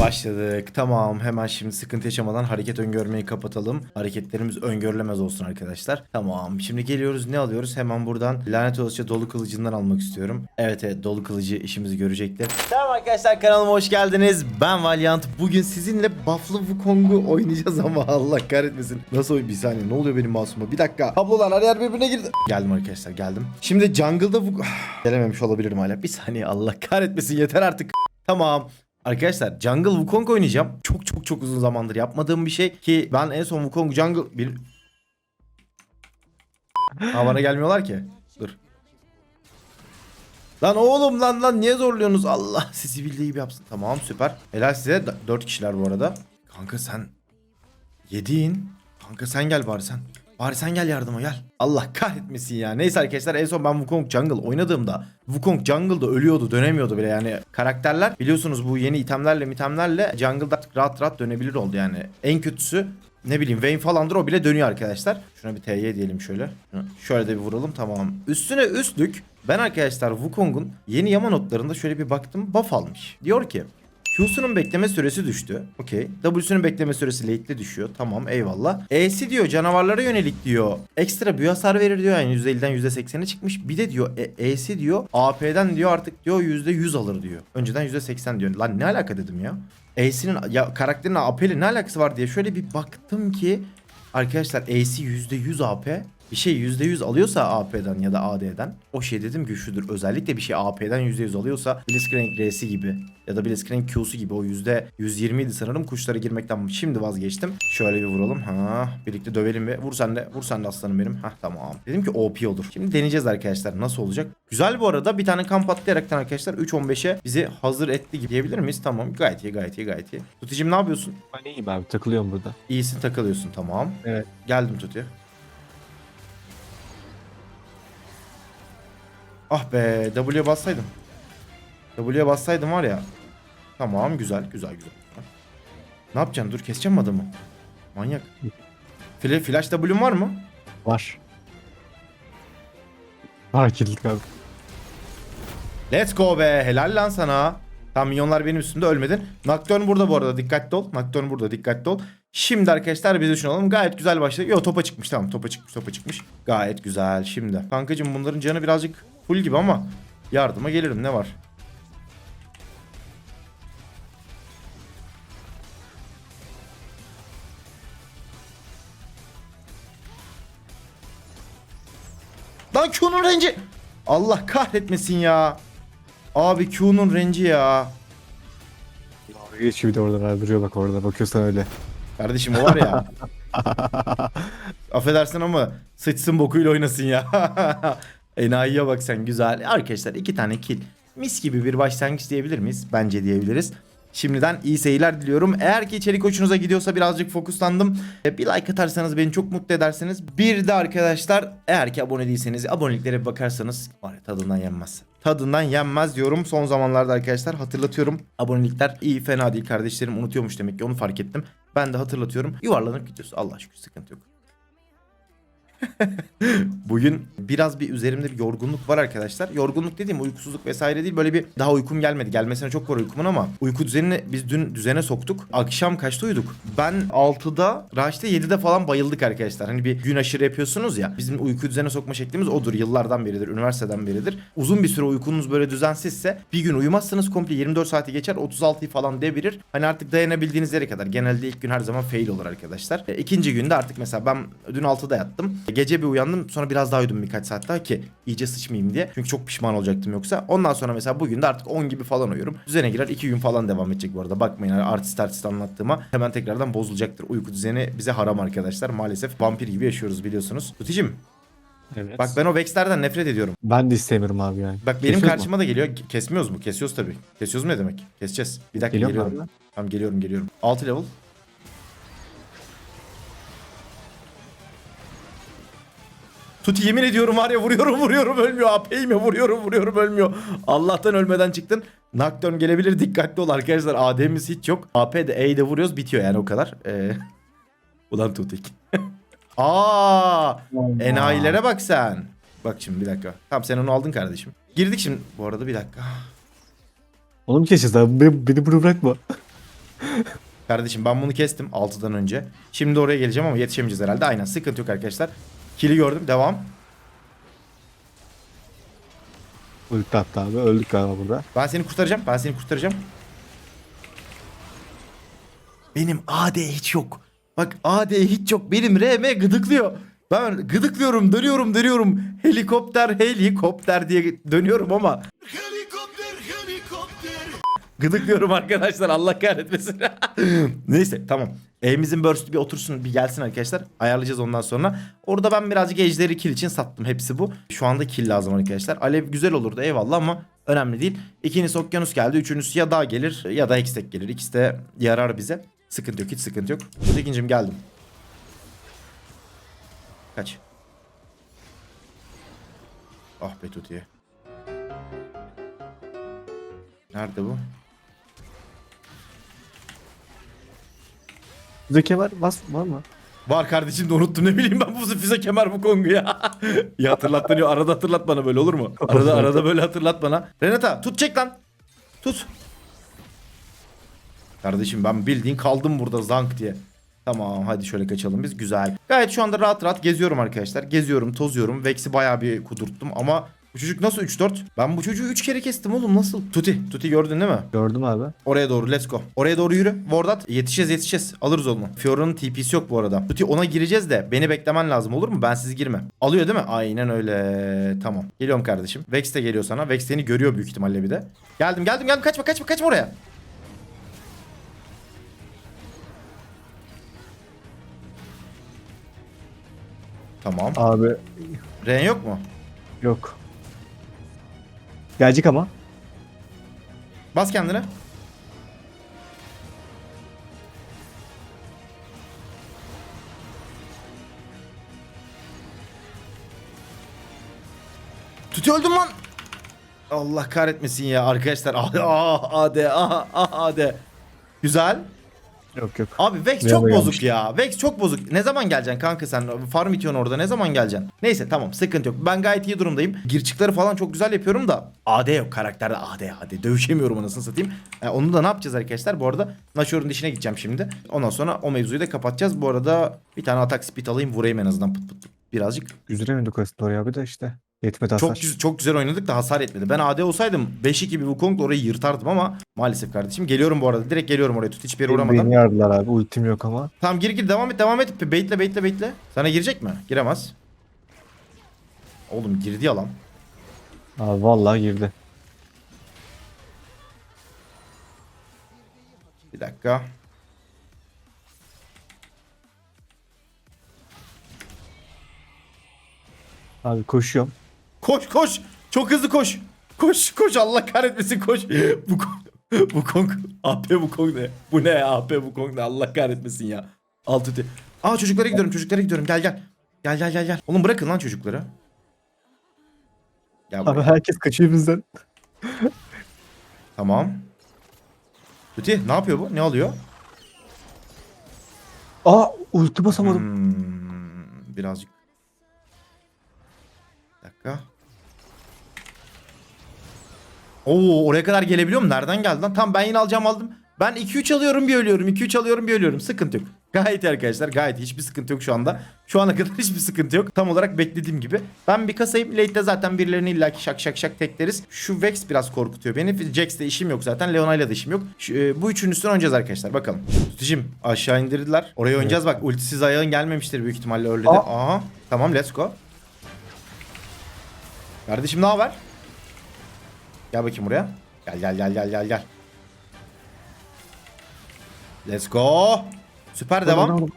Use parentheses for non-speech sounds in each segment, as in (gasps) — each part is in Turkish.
Başladık. Tamam. Hemen şimdi sıkıntı yaşamadan hareket öngörmeyi kapatalım. Hareketlerimiz öngörülemez olsun arkadaşlar. Tamam. Şimdi geliyoruz. Ne alıyoruz? Hemen buradan lanet olası dolu kılıcından almak istiyorum. Evet evet dolu kılıcı işimizi görecektir. Tamam arkadaşlar kanalıma hoş geldiniz. Ben Valiant. Bugün sizinle Buffalo Wukong'u oynayacağız ama Allah kahretmesin. Nasıl oyun? Bir saniye. Ne oluyor benim masuma? Bir dakika. Kablolar her yer birbirine girdi. Geldim arkadaşlar geldim. Şimdi jungle'da Wuk- (sighs) Gelememiş olabilirim hala. Bir saniye Allah kahretmesin yeter artık. Tamam. Arkadaşlar Jungle Wukong oynayacağım. Çok çok çok uzun zamandır yapmadığım bir şey ki ben en son Wukong Jungle bir Ha bana gelmiyorlar ki. Dur. Lan oğlum lan lan niye zorluyorsunuz? Allah (laughs) sizi bildiği gibi yapsın. Tamam süper. Helal size. 4 kişiler bu arada. Kanka sen yedin. Kanka sen gel bari sen. Bari sen gel yardıma gel. Allah kahretmesin ya. Neyse arkadaşlar en son ben Wukong Jungle oynadığımda Wukong Jungle'da ölüyordu dönemiyordu bile yani. Karakterler biliyorsunuz bu yeni itemlerle mitemlerle Jungle'da artık rahat rahat dönebilir oldu yani. En kötüsü ne bileyim Vayne falandır o bile dönüyor arkadaşlar. Şuna bir TY diyelim şöyle. Şöyle de bir vuralım tamam. Üstüne üstlük ben arkadaşlar Wukong'un yeni yama notlarında şöyle bir baktım buff almış. Diyor ki Q'sunun bekleme süresi düştü. Okey. W'sunun bekleme süresi late'de düşüyor. Tamam eyvallah. E'si diyor canavarlara yönelik diyor. Ekstra büyü hasar verir diyor. Yani %50'den %80'e çıkmış. Bir de diyor e, E'si diyor AP'den diyor artık diyor %100 alır diyor. Önceden %80 diyor. Lan ne alaka dedim ya. E'sinin ya karakterin AP'li ne alakası var diye şöyle bir baktım ki arkadaşlar E'si %100 AP bir şey %100 alıyorsa AP'den ya da AD'den o şey dedim güçlüdür. Özellikle bir şey AP'den %100 alıyorsa Blitzcrank R'si gibi ya da Blitzcrank Q'su gibi o %120 idi sanırım kuşlara girmekten şimdi vazgeçtim. Şöyle bir vuralım. Ha, birlikte dövelim ve vur sen de vur sen de aslanım benim. Ha tamam. Dedim ki OP olur. Şimdi deneyeceğiz arkadaşlar nasıl olacak. Güzel bu arada bir tane kamp atlayaraktan arkadaşlar 3-15'e bizi hazır etti gibi diyebilir miyiz? Tamam gayet iyi gayet iyi gayet iyi. Tuticim ne yapıyorsun? Ben iyiyim abi takılıyorum burada. İyisin takılıyorsun tamam. Evet. Geldim Tuti. Ah be W'ye bassaydım. W'ye bassaydım var ya. Tamam güzel güzel güzel. Ne yapacaksın dur keseceğim mi adamı? Manyak. Fla- Flash W'm var mı? Var. Var kilitlik abi. Let's go be helal lan sana. Tam milyonlar benim üstümde ölmedin. Nocturne burada bu arada dikkatli ol. Nocturne burada dikkatli ol. Şimdi arkadaşlar biz düşünelim. Gayet güzel başladı. Yo topa çıkmış tamam topa çıkmış topa çıkmış. Gayet güzel şimdi. Kankacım bunların canı birazcık full gibi ama yardıma gelirim ne var? Lan Q'nun renci. Allah kahretmesin ya. Abi Q'nun renci ya. Geçiyor bir de oradan abi duruyor bak orada bakıyorsan öyle. Kardeşim o var ya. (laughs) Affedersin ama sıçsın bokuyla oynasın ya. (laughs) Enayiye bak sen güzel. Arkadaşlar iki tane kill. Mis gibi bir başlangıç diyebilir miyiz? Bence diyebiliriz. Şimdiden iyi seyirler diliyorum. Eğer ki içerik hoşunuza gidiyorsa birazcık fokuslandım. E, Bir like atarsanız beni çok mutlu edersiniz. Bir de arkadaşlar eğer ki abone değilseniz aboneliklere bir bakarsanız var tadından yenmez. Tadından yenmez diyorum. Son zamanlarda arkadaşlar hatırlatıyorum. Abonelikler iyi fena değil kardeşlerim unutuyormuş demek ki onu fark ettim. Ben de hatırlatıyorum. Yuvarlanıp gidiyoruz. Allah şükür sıkıntı yok. (laughs) Bugün biraz bir üzerimde bir yorgunluk var arkadaşlar. Yorgunluk dediğim uykusuzluk vesaire değil. Böyle bir daha uykum gelmedi. Gelmesine çok var uykumun ama uyku düzenini biz dün düzene soktuk. Akşam kaçta uyuduk? Ben 6'da, Raş'ta 7'de falan bayıldık arkadaşlar. Hani bir gün aşırı yapıyorsunuz ya. Bizim uyku düzene sokma şeklimiz odur. Yıllardan beridir, üniversiteden beridir. Uzun bir süre uykunuz böyle düzensizse bir gün uyumazsanız komple 24 saati geçer 36'yı falan devirir. Hani artık dayanabildiğiniz yere kadar. Genelde ilk gün her zaman fail olur arkadaşlar. E, ikinci günde artık mesela ben dün 6'da yattım. Gece bir uyandım sonra biraz daha uyudum birkaç saat daha ki iyice sıçmayayım diye. Çünkü çok pişman olacaktım yoksa. Ondan sonra mesela bugün de artık 10 gibi falan uyuyorum. Düzene girer 2 gün falan devam edecek bu arada. Bakmayın hani artist artist anlattığıma hemen tekrardan bozulacaktır. Uyku düzeni bize haram arkadaşlar. Maalesef vampir gibi yaşıyoruz biliyorsunuz. Tuticim Evet. bak ben o Vex'lerden nefret ediyorum. Ben de istemiyorum abi yani. Bak benim Kesiyoruz karşıma da geliyor. Ke- Kesmiyoruz mu? Kesiyoruz tabii. Kesiyoruz mu ne demek? Keseceğiz. Bir dakika Geliyor mu geliyorum. abi? Tamam geliyorum geliyorum. 6 level. Tuti yemin ediyorum var ya vuruyorum vuruyorum ölmüyor. AP'yim ya vuruyorum vuruyorum ölmüyor. Allah'tan ölmeden çıktın. Nocturne gelebilir dikkatli ol arkadaşlar. AD'miz hiç yok. AP'de E'yi de vuruyoruz bitiyor yani o kadar. Ee... (laughs) Ulan Tutik. (laughs) Aa, enayilere bak sen. Bak şimdi bir dakika. Tamam sen onu aldın kardeşim. Girdik şimdi. Bu arada bir dakika. (gasps) Onu mu keseceğiz abi? Beni, beni bunu bırakma. (laughs) Kardeşim ben bunu kestim 6'dan önce. Şimdi oraya geleceğim ama yetişemeyeceğiz herhalde. Aynen sıkıntı yok arkadaşlar. Kili gördüm. Devam. Ulti attı abi. Öldük galiba burada. Ben seni kurtaracağım. Ben seni kurtaracağım. Benim AD hiç yok. Bak AD hiç yok. Benim RM gıdıklıyor. Ben gıdıklıyorum, dönüyorum, dönüyorum. Helikopter, helikopter diye dönüyorum ama. Gıdıklıyorum arkadaşlar Allah kahretmesin. (laughs) Neyse tamam. Evimizin burst'ü bir otursun bir gelsin arkadaşlar. Ayarlayacağız ondan sonra. Orada ben birazcık ejderi kill için sattım hepsi bu. Şu anda kill lazım arkadaşlar. Alev güzel olurdu eyvallah ama önemli değil. İkincisi okyanus geldi. Üçüncüsü ya dağ gelir ya da hextech gelir. İkisi de yarar bize. Sıkıntı yok hiç sıkıntı yok. İkincim geldim. Kaç. Ah be Tuti'ye. Nerede bu? Zeki var. Bas var mı? Var kardeşim de unuttum ne bileyim ben bu füze kemer bu kongu ya. (laughs) ya hatırlat beni arada hatırlat bana böyle olur mu? Arada arada böyle hatırlat bana. Renata tut çek lan. Tut. Kardeşim ben bildiğin kaldım burada zank diye. Tamam hadi şöyle kaçalım biz güzel. Gayet şu anda rahat rahat geziyorum arkadaşlar. Geziyorum tozuyorum. Vex'i bayağı bir kudurttum ama bu çocuk nasıl 3-4? Ben bu çocuğu 3 kere kestim oğlum nasıl? Tuti. Tuti gördün değil mi? Gördüm abi. Oraya doğru let's go. Oraya doğru yürü. Vordat yetişeceğiz yetişeceğiz. Alırız onu. Fiora'nın TP'si yok bu arada. Tuti ona gireceğiz de beni beklemen lazım olur mu? Ben siz girme. Alıyor değil mi? Aynen öyle. Tamam. Geliyorum kardeşim. Vex de geliyor sana. Vex seni görüyor büyük ihtimalle bir de. Geldim geldim geldim. Kaçma kaçma kaçma oraya. Tamam. Abi Ren yok mu? yok. Gelecek ama. Bas kendine. Tutu öldüm lan. Allah kahretmesin ya arkadaşlar. Ah ah AD ah ah AD. Güzel. Yok yok. Abi Vex çok bozuk gelmiş. ya. Vex çok bozuk. Ne zaman geleceksin kanka sen? Farm itiyorsun orada. Ne zaman geleceksin? Neyse tamam sıkıntı yok. Ben gayet iyi durumdayım. Girçikleri falan çok güzel yapıyorum da AD yok karakterde AD AD. Dövüşemiyorum anasını satayım. E, onu da ne yapacağız arkadaşlar? Bu arada Nashor'un dişine gideceğim şimdi. Ondan sonra o mevzuyu da kapatacağız. Bu arada bir tane atak speed alayım vurayım en azından pıt pıt pıt. Birazcık. Oynadık aslında oraya abi de işte. Yetmedi hasar. Çok güzel, çok güzel oynadık da hasar etmedi. Ben AD olsaydım 5-2 bir Wukong'la orayı yırtardım ama maalesef kardeşim. Geliyorum bu arada. Direkt geliyorum oraya. Tut hiçbir yere uğramadan. Beni yardılar abi. Ultim yok ama. Tamam gir gir devam et devam et. Baitle baitle baitle. Sana girecek mi? Giremez. Oğlum girdi yalan. Abi vallahi girdi. Bir dakika. Abi koşuyorum. Koş koş. Çok hızlı koş. Koş koş Allah kahretmesin koş. Bu. Bu kong. AP bu kong ne? Bu ne ya? AP bu kong ne? Allah kahretmesin ya. Alt öte. Aa çocuklara gidiyorum çocuklara gidiyorum. Gel gel. Gel gel gel gel. Oğlum bırakın lan çocukları. Gel Abi buraya. herkes kaçıyor bizden. Tamam. Tuti ne yapıyor bu? Ne alıyor? Aa ulti basamadım. Hmm, birazcık. Bir dakika. Oo oraya kadar gelebiliyor mu? Nereden geldi lan? Tamam ben yine alacağım aldım. Ben 2-3 alıyorum bir ölüyorum. 2-3 alıyorum bir ölüyorum. Sıkıntı yok. Gayet iyi arkadaşlar. Gayet hiçbir sıkıntı yok şu anda. Şu ana kadar (laughs) hiçbir sıkıntı yok. Tam olarak beklediğim gibi. Ben bir kasayım. Late'de zaten birilerini illaki şak şak şak tekleriz. Şu Vex biraz korkutuyor beni. Jax'le işim yok zaten. Leona'yla da işim yok. Şu, e, bu üçüncüsünü oynayacağız arkadaşlar. Bakalım. Tutucum aşağı indirdiler. Oraya oynayacağız bak. Ultisiz ayağın gelmemiştir büyük ihtimalle öyle de. Aa. Aha. Tamam let's go. Kardeşim ne haber? Gel bakayım buraya. Gel gel gel gel gel gel. Let's go. Süper devam.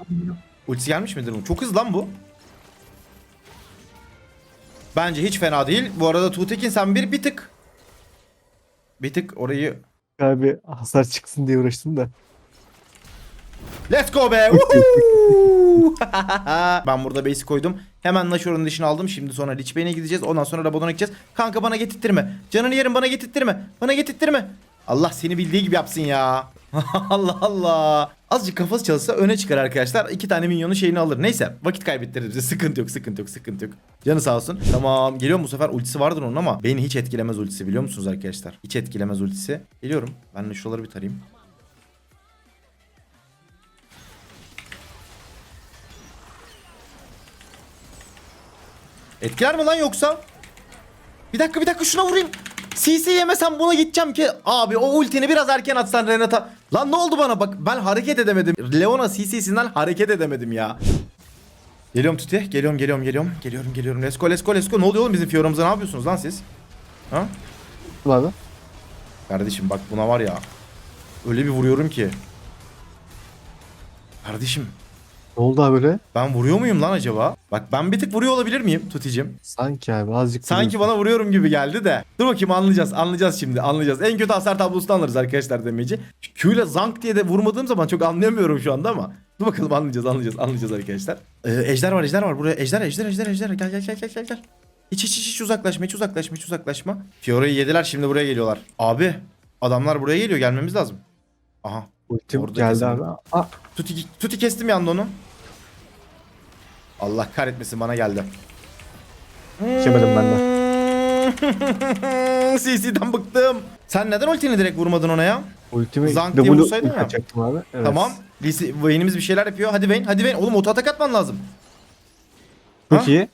Ultisi gelmiş midir bu? Çok hızlı lan bu. Bence hiç fena değil. Bu arada Tuğtekin sen bir bir tık. Bir tık orayı Abi hasar çıksın diye uğraştım da. Let's go be. (laughs) Ben burada base koydum. Hemen Nashor'un dişini aldım. Şimdi sonra Lich Bey'ine gideceğiz. Ondan sonra Rabadon'a gideceğiz. Kanka bana getirttirme. Canını yerim bana getirttirme. Bana getirttirme. Allah seni bildiği gibi yapsın ya. (laughs) Allah Allah. Azıcık kafası çalışsa öne çıkar arkadaşlar. İki tane minyonun şeyini alır. Neyse vakit kaybettirdi bize. Sıkıntı yok sıkıntı yok sıkıntı yok. Canı sağ olsun. Tamam geliyorum bu sefer ultisi vardır onun ama beni hiç etkilemez ultisi biliyor musunuz arkadaşlar? Hiç etkilemez ultisi. Geliyorum. Ben de şuraları bir tarayayım. Etkiler mi lan yoksa? Bir dakika bir dakika şuna vurayım. CC yemesem buna gideceğim ki. Abi o ultini biraz erken atsan Renata. Lan ne oldu bana bak ben hareket edemedim. Leona CC'sinden hareket edemedim ya. Geliyorum Tuti. Geliyorum geliyorum geliyorum. Geliyorum geliyorum. Let's go let's go let's go. Ne oluyor oğlum bizim Fiora'mıza ne yapıyorsunuz lan siz? Ha? Abi. Kardeşim bak buna var ya. Öyle bir vuruyorum ki. Kardeşim Ne oldu abi böyle? ben vuruyor muyum lan acaba? Bak ben bir tık vuruyor olabilir miyim Tuti'cim? Sanki abi azıcık. Sanki bana vuruyorum gibi geldi de. Dur bakayım anlayacağız. Anlayacağız şimdi. Anlayacağız. En kötü hasar tablosunu alırız arkadaşlar demeci. Q ile zank diye de vurmadığım zaman çok anlayamıyorum şu anda ama. Dur bakalım anlayacağız anlayacağız anlayacağız arkadaşlar. Ee, ejder var ejder var buraya. Ejder ejder ejder ejder. Gel gel gel gel gel gel. Hiç hiç hiç, hiç uzaklaşma hiç uzaklaşma hiç uzaklaşma. Fiora'yı yediler şimdi buraya geliyorlar. Abi adamlar buraya geliyor gelmemiz lazım. Aha. Ultim geldi abi. Aa, Tuti, tuti kestim yanda onu. Allah kahretmesin bana geldi. Yemedim ben de. (laughs) CC'den bıktım. Sen neden ultini direkt vurmadın ona ya? ultimi Zank diye double vursaydın ya. yapacaktım abi. Evet. Tamam. Vayne'imiz bir şeyler yapıyor. Hadi Vayne, hadi Vayne. Oğlum oto atak atman lazım. Çok Ha? iyi.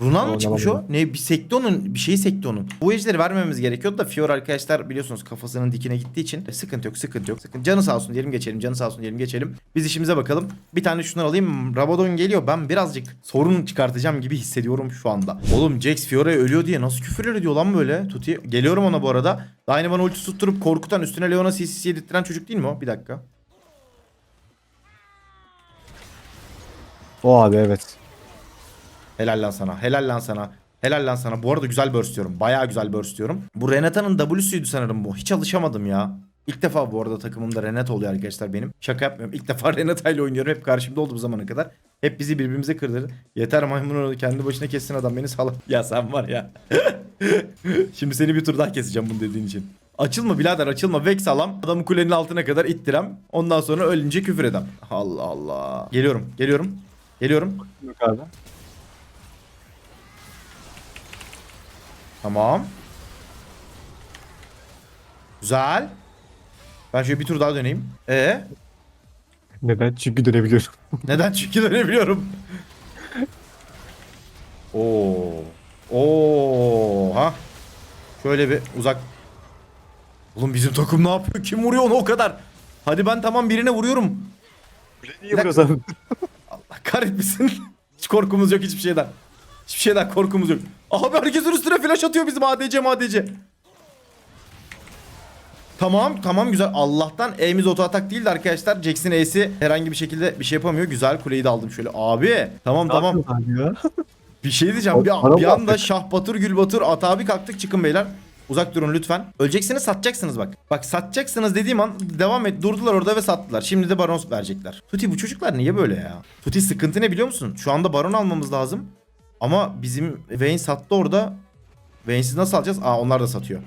Runan mı çıkmış o? Ne bir sekti onun, bir şeyi sekti onun. Bu ejderi vermememiz gerekiyordu da Fiora arkadaşlar biliyorsunuz kafasının dikine gittiği için e, sıkıntı yok, sıkıntı yok. Sıkıntı. Canı sağ olsun diyelim geçelim, canı sağ olsun diyelim geçelim. Biz işimize bakalım. Bir tane şunları alayım. Rabadon geliyor. Ben birazcık sorun çıkartacağım gibi hissediyorum şu anda. Oğlum Jax Fiora'ya ölüyor diye nasıl küfürler ediyor lan böyle? Tuti. Geliyorum ona bu arada. Daha yine bana ulti tutturup korkutan üstüne Leona CC'si yedirttiren çocuk değil mi o? Bir dakika. O abi evet. Helal lan sana. Helal lan sana. Helal lan sana. Bu arada güzel burst diyorum. Bayağı güzel burst diyorum. Bu Renata'nın W'suydu sanırım bu. Hiç alışamadım ya. İlk defa bu arada takımımda Renata oluyor arkadaşlar benim. Şaka yapmıyorum. İlk defa (laughs) Renata ile oynuyorum. Hep karşımda oldu bu zamana kadar. Hep bizi birbirimize kırdırır. Yeter maymun onu kendi başına kessin adam beni sal. (laughs) Ya sen var ya. (laughs) Şimdi seni bir tur daha keseceğim bunu dediğin için. Açılma birader açılma. Vex alam. Adamı kulenin altına kadar ittirem. Ondan sonra ölünce küfür edem. Allah Allah. Geliyorum. Geliyorum. Geliyorum. Yok abi. Tamam. Güzel. Ben şöyle bir tur daha döneyim. Ee, Neden? Çünkü dönebiliyorum. (laughs) neden? Çünkü dönebiliyorum. Oo. Oo. Ha. Şöyle bir uzak. Oğlum bizim takım ne yapıyor? Kim vuruyor onu o kadar? Hadi ben tamam birine vuruyorum. Niye vuruyoruz abi? (laughs) Allah kahretmesin. Hiç korkumuz yok hiçbir şeyden. Hiçbir şeyden korkumuz yok. Abi herkesin üstüne flash atıyor bizim ADC ADC. Tamam tamam güzel. Allah'tan E'miz oto atak değildi arkadaşlar. Jackson E'si herhangi bir şekilde bir şey yapamıyor. Güzel kuleyi de aldım şöyle. Abi tamam tamam. Abi ya. (laughs) Bir şey diyeceğim. Bir, bir anda? Şah Batur Gül Batur at abi kalktık çıkın beyler. Uzak durun lütfen. Öleceksiniz satacaksınız bak. Bak satacaksınız dediğim an devam et. Durdular orada ve sattılar. Şimdi de baron verecekler. Tuti bu çocuklar niye böyle ya? Tuti sıkıntı ne biliyor musun? Şu anda baron almamız lazım. Ama bizim Vayne sattı orada. Vayne'siz nasıl alacağız? Aa onlar da satıyor.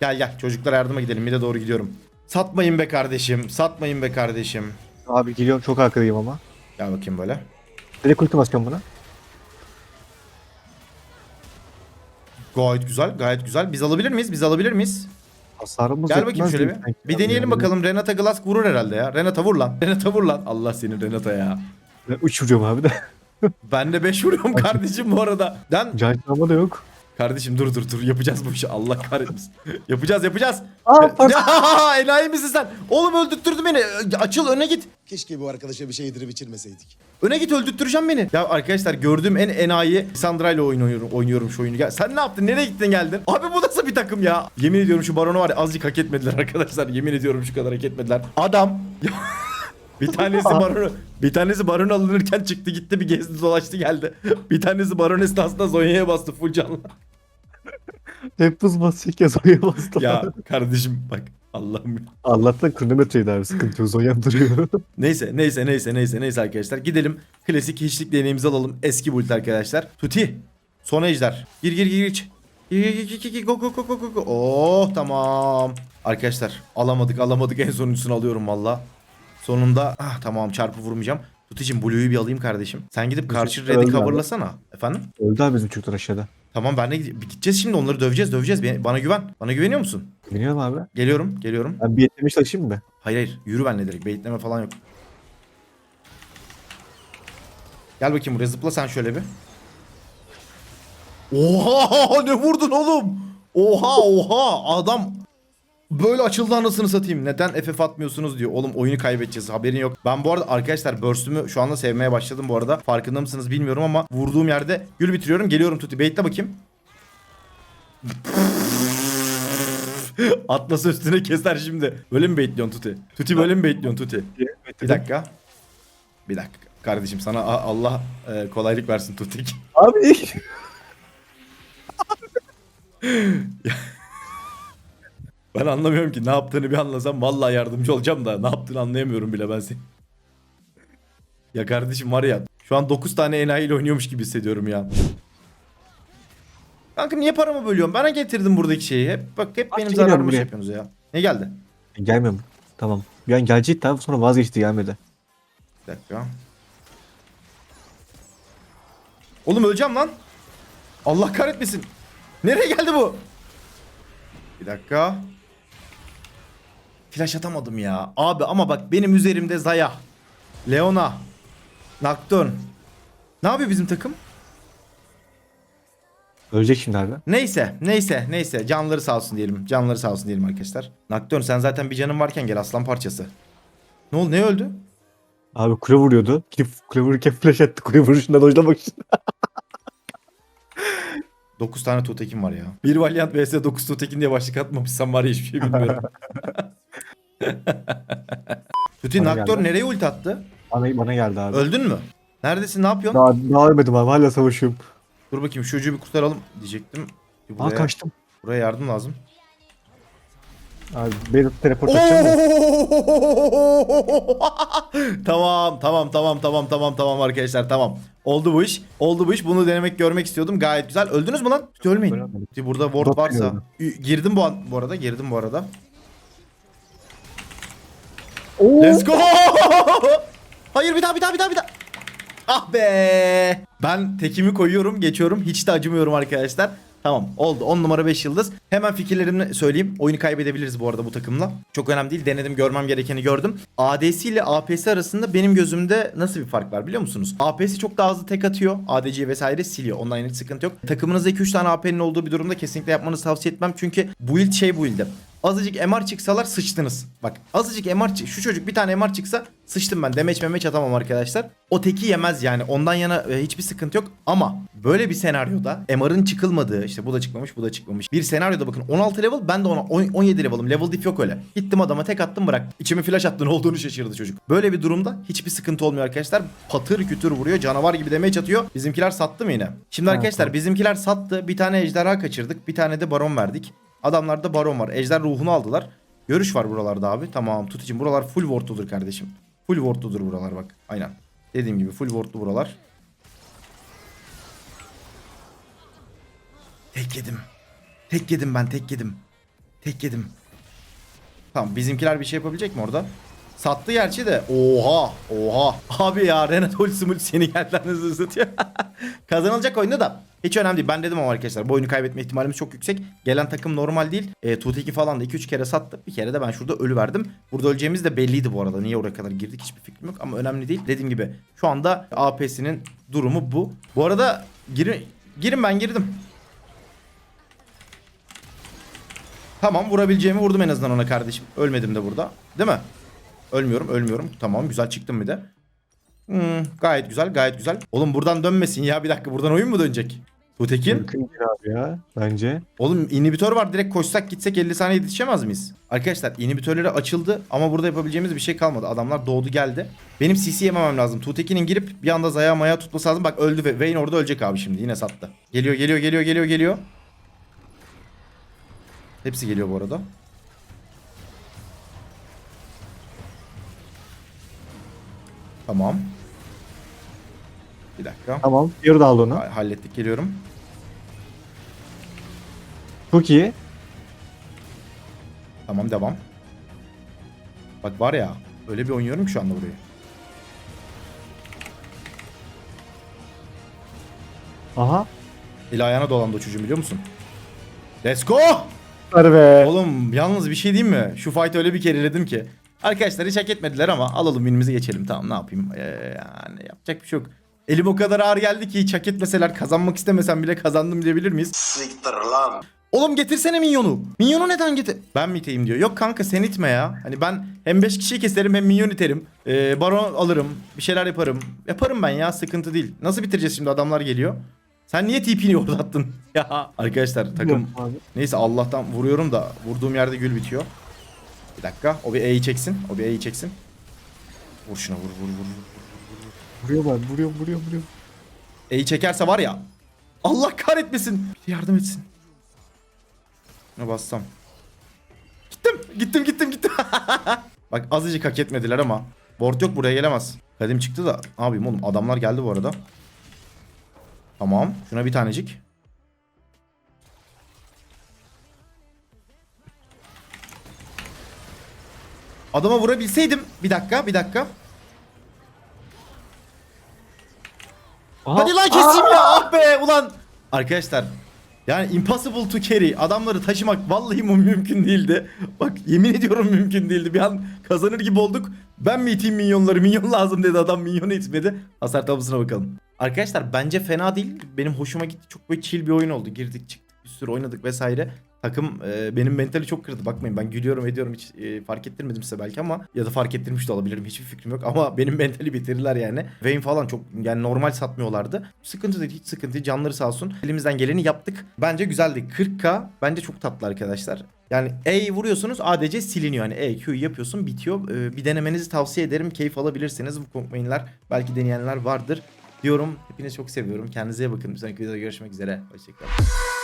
Gel gel çocuklara yardıma gidelim. Mide doğru gidiyorum. Satmayın be kardeşim. Satmayın be kardeşim. Abi geliyorum çok arkadayım ama. Gel bakayım böyle. Direkt ulti basacağım buna. Gayet güzel, gayet güzel. Biz alabilir miyiz? Biz alabilir miyiz? Hasarımız Gel bakayım yetmez şöyle bir. sanki Bir deneyelim ya. bakalım. Renata Glass vurur herhalde ya. Renata vur lan. Renata vur lan. Allah senin Renata ya. Ben uç vuruyorum abi de. Ben de 5 vuruyorum kardeşim bu arada. Can çalma da yok. kardeşim dur dur dur yapacağız bu işi. Allah kahretmesin. (laughs) yapacağız yapacağız. Aa pardon. ya (laughs) enayi misin sen? Oğlum öldürttürdün beni. Açıl öne git. Keşke bu arkadaşa bir şey yedirip içirmeseydik. Öne git öldürttüreceğim beni. Ya arkadaşlar gördüğüm en enayi Sandra ile oynuyorum, oynuyorum şu oyunu. Gel, sen ne yaptın? Nereye gittin geldin? Abi bu nasıl bir takım ya? Yemin ediyorum şu baronu var ya azıcık hak etmediler (laughs) arkadaşlar. Yemin ediyorum şu kadar hak etmediler. Adam bir tanesi baronu bir tanesi baron alınırken çıktı gitti bir gezdi dolaştı geldi. Bir tanesi baron esnasında Zonya'ya bastı full canlı. Hep buz basacak ya Zonya bastı. ya kardeşim bak Allah'ım. ya. Allah'tan kronometreydi abi sıkıntı yok Zonya duruyor. (laughs) Neyse neyse neyse neyse neyse arkadaşlar. Gidelim klasik hiçlik deneyimizi alalım. Eski build arkadaşlar. Tuti. Son ejder. Gir gir gir gir. Gir gir gir gir gir go go go go go go. Oh tamam. Arkadaşlar alamadık alamadık en sonuncusunu alıyorum valla. Sonunda ah tamam çarpı vurmayacağım. Tuticim Blue'yu bir alayım kardeşim. Sen gidip karşı red'i coverlasana. Efendim? Öldü abi bizim çocuklar aşağıda. Tamam ben de gide- gideceğiz şimdi onları döveceğiz döveceğiz. Beni- Bana güven. Bana güveniyor musun? Biliyorum abi. Geliyorum geliyorum. Ben bir yetmemiş taşıyayım mı? Hayır hayır yürü benle direkt beyitleme falan yok. Gel bakayım buraya zıpla sen şöyle bir. Oha (laughs) ne vurdun oğlum? Oha oha adam böyle açıldı anasını satayım. Neden FF atmıyorsunuz diyor. Oğlum oyunu kaybedeceğiz haberin yok. Ben bu arada arkadaşlar Burst'ümü şu anda sevmeye başladım bu arada. Farkında mısınız bilmiyorum ama vurduğum yerde gül bitiriyorum. Geliyorum Tuti. Bait'le bakayım. (laughs) Atlas üstüne keser şimdi. Böyle mi baitliyorsun Tuti? Tuti böyle mi baitliyorsun Tuti? Bir dakika. Bir dakika. Kardeşim sana Allah e, kolaylık versin Tutik. Abi. (laughs) Ben anlamıyorum ki ne yaptığını bir anlasam vallahi yardımcı olacağım da ne yaptığını anlayamıyorum bile ben seni. Ya kardeşim var ya şu an 9 tane enayi ile oynuyormuş gibi hissediyorum ya. Kanka niye paramı bölüyorsun? Bana getirdim buradaki şeyi. Hep bak hep Bak, benim geliyorum zararımı şey buraya. yapıyorsunuz ya. Ne geldi? Gelmiyor mu? Tamam. Bir an gelecekti abi sonra vazgeçti gelmedi. Bir dakika. Oğlum öleceğim lan. Allah kahretmesin. Nereye geldi bu? Bir dakika. Flash atamadım ya. Abi ama bak benim üzerimde Zaya. Leona. Nocturne. Ne yapıyor bizim takım? Ölecek şimdi abi. Neyse, neyse, neyse. Canları sağ olsun diyelim. Canları sağ olsun diyelim arkadaşlar. Nocturne sen zaten bir canın varken gel aslan parçası. Ne oldu? Ne öldü? Abi kule vuruyordu. Gidip kule vururken flash attı. Kule vuruşundan dojlamak için. (laughs) 9 tane Tutekin var ya. Bir Valiant vs 9 Tutekin diye başlık atmamışsam var ya hiçbir şey bilmiyorum. (laughs) (laughs) Tuti Bana geldi. nereye ulti attı? Bana, bana geldi abi. Öldün mü? Neredesin? Ne yapıyorsun? Daha, daha ölmedim abi. Hala savaşıyorum. Dur bakayım şu çocuğu bir kurtaralım diyecektim. Bir Aa Buraya, kaçtım. buraya yardım lazım. Abi beni teleport edeceğim de. (laughs) tamam tamam tamam tamam tamam tamam arkadaşlar tamam. Oldu bu iş. Oldu bu iş. Bunu denemek görmek istiyordum. Gayet güzel. Öldünüz mü lan? Ölmeyin. Burada ward Dot varsa. Ü- Girdim bu an bu arada. Girdim bu arada. Oo. Let's go! (laughs) Hayır bir daha bir daha bir daha bir daha. Ah be! Ben tekimi koyuyorum, geçiyorum. Hiç de acımıyorum arkadaşlar. Tamam oldu 10 numara 5 yıldız. Hemen fikirlerimi söyleyeyim. Oyunu kaybedebiliriz bu arada bu takımla. Çok önemli değil. Denedim görmem gerekeni gördüm. ADC ile APS arasında benim gözümde nasıl bir fark var biliyor musunuz? APS çok daha hızlı tek atıyor. ADC vesaire siliyor. Ondan hiç sıkıntı yok. Takımınızda 2-3 tane AP'nin olduğu bir durumda kesinlikle yapmanızı tavsiye etmem. Çünkü build şey build'e. Azıcık MR çıksalar sıçtınız. Bak azıcık MR çık. Şu çocuk bir tane MR çıksa sıçtım ben. Demeç memeç atamam arkadaşlar. O teki yemez yani. Ondan yana e, hiçbir sıkıntı yok. Ama böyle bir senaryoda MR'ın çıkılmadığı işte bu da çıkmamış bu da çıkmamış. Bir senaryoda bakın 16 level ben de ona on- 17 level'ım. Level diff yok öyle. Gittim adama tek attım bırak. İçime flash attı ne olduğunu şaşırdı çocuk. Böyle bir durumda hiçbir sıkıntı olmuyor arkadaşlar. Patır kütür vuruyor. Canavar gibi demeç atıyor. Bizimkiler sattı mı yine? Şimdi arkadaşlar bizimkiler sattı. Bir tane ejderha kaçırdık. Bir tane de baron verdik. Adamlarda baron var. Ejder ruhunu aldılar. Görüş var buralarda abi. Tamam tut için buralar full wardludur kardeşim. Full wardludur buralar bak. Aynen. Dediğim gibi full wardlu buralar. Tek yedim. Tek yedim ben tek yedim. Tek yedim. Tamam bizimkiler bir şey yapabilecek mi orada? Sattı gerçi de. Oha. Oha. Abi ya Renat Holzmüll seni geldiğinizde ısıtıyor. (laughs) Kazanılacak oyunda da. Hiç önemli değil. Ben dedim ama arkadaşlar bu oyunu kaybetme ihtimalimiz çok yüksek. Gelen takım normal değil. E, Tuteki falan da 2-3 kere sattı. Bir kere de ben şurada ölü verdim. Burada öleceğimiz de belliydi bu arada. Niye oraya kadar girdik hiçbir fikrim yok. Ama önemli değil. Dediğim gibi şu anda AP'sinin durumu bu. Bu arada girin, girin ben girdim. Tamam vurabileceğimi vurdum en azından ona kardeşim. Ölmedim de burada. Değil mi? Ölmüyorum ölmüyorum. Tamam güzel çıktım bir de. Hmm, gayet güzel gayet güzel. Oğlum buradan dönmesin ya bir dakika buradan oyun mu dönecek? Tutekin. Mümkün değil abi ya. Bence. Oğlum inhibitör var direkt koşsak gitsek 50 saniye yetişemez miyiz? Arkadaşlar inhibitörleri açıldı ama burada yapabileceğimiz bir şey kalmadı. Adamlar doğdu geldi. Benim CC yememem lazım. Tutekin'in girip bir anda Zaya Maya tutması lazım. Bak öldü ve Vayne orada ölecek abi şimdi. Yine sattı. Geliyor geliyor geliyor geliyor geliyor. Hepsi geliyor bu arada. Tamam. Bir dakika. Tamam. Da aldı onu. Ha- Hallettik geliyorum. Çok iyi. Tamam devam. Bak var ya öyle bir oynuyorum ki şu anda burayı. Aha. El ayağına dolandı o çocuğun biliyor musun? Let's go! Be. Oğlum yalnız bir şey diyeyim mi? Şu fight öyle bir keriledim ki. Arkadaşlar hiç hak etmediler ama alalım winimizi geçelim. Tamam ne yapayım? Ee, yani yapacak bir şey yok. Elim o kadar ağır geldi ki hiç hak etmeseler kazanmak istemesem bile kazandım diyebilir miyiz? Siktir lan. Oğlum getirsene minyonu. Minyonu neden getir? Ben mi iteyim diyor. Yok kanka sen itme ya. Hani ben hem 5 kişiyi keserim hem minyon iterim. Ee, baron alırım. Bir şeyler yaparım. Yaparım ben ya sıkıntı değil. Nasıl bitireceğiz şimdi adamlar geliyor. Sen niye TP'ni orada attın? (laughs) ya arkadaşlar takım. Neyse Allah'tan vuruyorum da vurduğum yerde gül bitiyor. Bir dakika. O bir E'yi çeksin. O bir E'yi çeksin. Vur şuna vur vur vur. Vur. Vuruyor vuruyor vuruyor. E'yi çekerse var ya. Allah kahretmesin. Bir yardım etsin. Ne bassam. Gittim. Gittim gittim gittim. (laughs) Bak azıcık hak etmediler ama. Board yok buraya gelemez. Kadim çıktı da. Yapayım oğlum adamlar geldi bu arada. Tamam. Şuna bir tanecik. Adama vurabilseydim. Bir dakika bir dakika. Aha, Hadi lan keseyim ya ah be ulan. Arkadaşlar yani impossible to carry adamları taşımak vallahi mu mümkün değildi. Bak yemin ediyorum mümkün değildi. Bir an kazanır gibi olduk. Ben mi iteyim minyonları? Minyon lazım dedi adam minyonu itmedi. Hasar tablosuna bakalım. Arkadaşlar bence fena değil. Benim hoşuma gitti. Çok böyle chill bir oyun oldu. Girdik çıktık bir sürü oynadık vesaire. Takım e, benim mentali çok kırdı. Bakmayın ben gülüyorum ediyorum hiç e, fark ettirmedim size belki ama ya da fark ettirmiş de olabilirim. Hiçbir fikrim yok ama (laughs) benim mentali bitirdiler yani. Vayne falan çok yani normal satmıyorlardı. Sıkıntı değil hiç sıkıntı değil. Canları sağ olsun. Elimizden geleni yaptık. Bence güzeldi. 40k bence çok tatlı arkadaşlar. Yani E vuruyorsunuz ADC siliniyor. Yani E, Q'yu yapıyorsun bitiyor. Ee, bir denemenizi tavsiye ederim. Keyif alabilirsiniz. Bu kombinler belki deneyenler vardır diyorum. Hepinizi çok seviyorum. Kendinize iyi bakın. Bir sonraki videoda görüşmek üzere. Hoşçakalın.